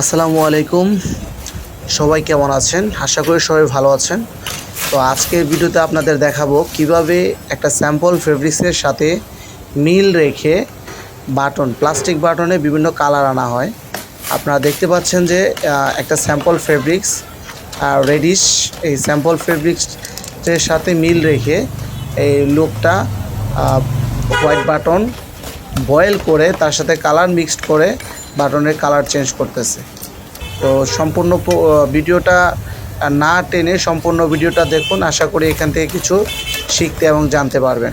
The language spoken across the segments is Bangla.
আসসালামু আলাইকুম। সবাই কেমন আছেন? আশা করি সবাই ভালো আছেন। তো আজকের ভিডিওতে আপনাদের দেখাবো কীভাবে একটা স্যাম্পল ফেব্রিক্সের সাথে মিল রেখে বাটন প্লাস্টিক বাটনে বিভিন্ন কালার আনা হয়। আপনারা দেখতে পাচ্ছেন যে একটা স্যাম্পল ফেব্রিক্স রেডিশ এই স্যাম্পল ফেব্রিক্সের সাথে মিল রেখে এই লোকটা হোয়াইট বাটন বয়েল করে তার সাথে কালার মিক্সড করে বাটনের কালার চেঞ্জ করতেছে। তো সম্পূর্ণ ভিডিওটা না টেনে সম্পূর্ণ ভিডিওটা দেখুন। আশা করি এখান থেকে কিছু শিখতে এবং জানতে পারবেন।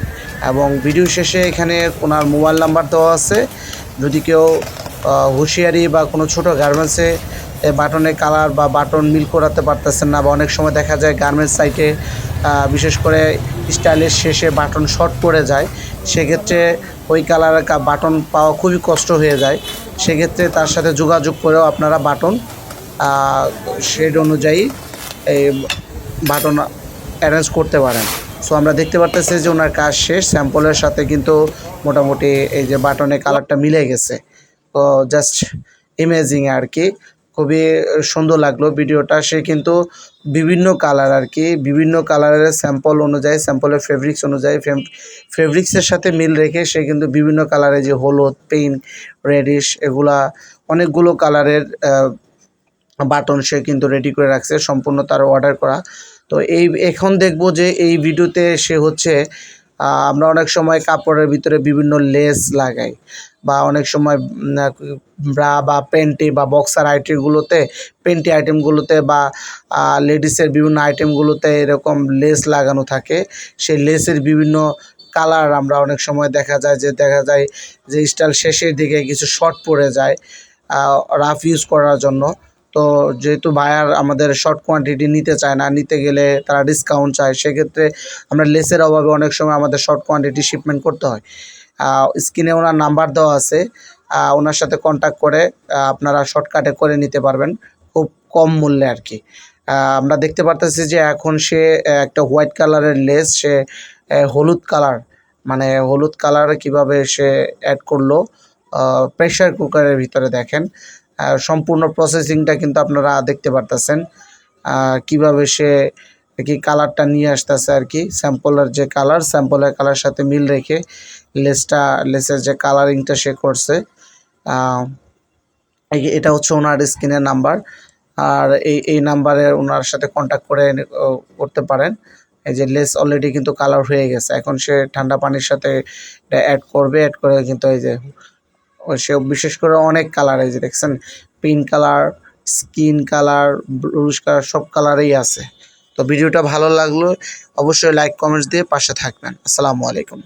এবং ভিডিও শেষে এখানে ওনার মোবাইল নাম্বার দেওয়া আছে। যদি কেউ হুঁশিয়ারি বা কোনো ছোটো গার্মেন্টসে বাটনের কালার বা বাটন মিল করাতে পারতেছেন না বা অনেক সময় দেখা যায় গার্মেন্টস সাইটে বিশেষ করে স্টাইলের শেষে বাটন শর্ট পড়ে যায়, সেক্ষেত্রে ওই কালারের বাটন পাওয়া খুবই কষ্ট হয়ে যায়। সেক্ষেত্রে তার সাথে যোগাযোগ করেও আপনারা বাটন শেড অনুযায়ী এই বাটন অ্যারেঞ্জ করতে পারেন। সো আমরা দেখতে পারতেছি যে ওনার কাজ শেষ স্যাম্পলের সাথে কিন্তু মোটামুটি এই যে বাটনের কালারটা মিলে গেছে। তো জাস্ট ইমেজিং আর কি। খুবই সুন্দর লাগল ভিডিওটা। সে কিন্তু বিভিন্ন কালার আর কি, বিভিন্ন কালারের স্যাম্পল অনুযায়ী স্যাম্পলের ফেব্রিক্স অনুযায়ী ফেব্রিক্সের সাথে মিল রেখে সে কিন্তু বিভিন্ন কালারের যে হলুদ পিঙ্ক রেডিশ এগুলা অনেকগুলো কালারের বাটন সে কিন্তু রেডি করে রাখছে, সম্পূর্ণ তার অর্ডার করা। তো এই, এখন দেখব যে এই ভিডিওতে সে হচ্ছে আমরা অনেক সময় কাপড়ের ভিতরে বিভিন্ন লেস লাগাই বা অনেক সময় ব্রা বা পেন্টি বা বক্সার আইটেমগুলোতে পেন্টি আইটেমগুলোতে বা লেডিসের বিভিন্ন আইটেমগুলোতে এরকম লেস লাগানো থাকে। সেই লেসের বিভিন্ন কালার আমরা অনেক সময় দেখা যায় যে, দেখা যায় যে স্টাইল শেষের দিকে কিছু শর্ট পড়ে যায় রাফ ইউজ করার জন্য। তো যেহেতু বায়ার আমাদের শর্ট কোয়ান্টিটি নিতে চায় না, নিতে গেলে তারা ডিসকাউন্ট চায়, সেক্ষেত্রে আমরা লেসের অভাবে অনেক সময় আমাদের শর্ট কোয়ান্টিটি শিপমেন্ট করতে হয়। স্ক্রিনে ওনার নাম্বার দেওয়া আছে ওনার সাথে কন্ট্যাক্ট করে আপনারা শর্টকাটে করে নিতে পারবেন, খুব কম মূল্যে আর কি। আমরা দেখতে পারতেছি যে এখন সে একটা হোয়াইট কালারের লেস, সে হলুদ কালার মানে হলুদ কালার কীভাবে সে অ্যাড করল প্রেশার কুকারের ভিতরে দেখেন। সম্পূর্ণ প্রসেসিংটা কিন্তু আপনারা দেখতে পারতেছেন। কীভাবে সে কি কালারটা নিয়ে আসতেছে আর কি স্যাম্পলের যে কালার স্যাম্পলের কালার সাথে মিল রেখে লেসটা লেসের যে কালারিংটা সে করছে। এটা হচ্ছে ওনার স্ক্রিনের নাম্বার। আর এই এই নাম্বারে ওনার সাথে কন্ট্যাক্ট করে করতে পারেন। এই যে লেস অলরেডি কিন্তু কালার হয়ে গেছে। এখন সে ঠান্ডা পানির সাথে অ্যাড করবে অ্যাড করে কিন্তু এই যে সে বিশেষ করে অনেক কালার এই যে দেখছেন pink colour skin colour bluish colour সব কালারেই আছে। তো ভিডিওটা ভালো লাগল, অবশ্যই লাইক কমেন্টস দিয়ে পাশে থাকবেন। আসসালামু আলাইকুম।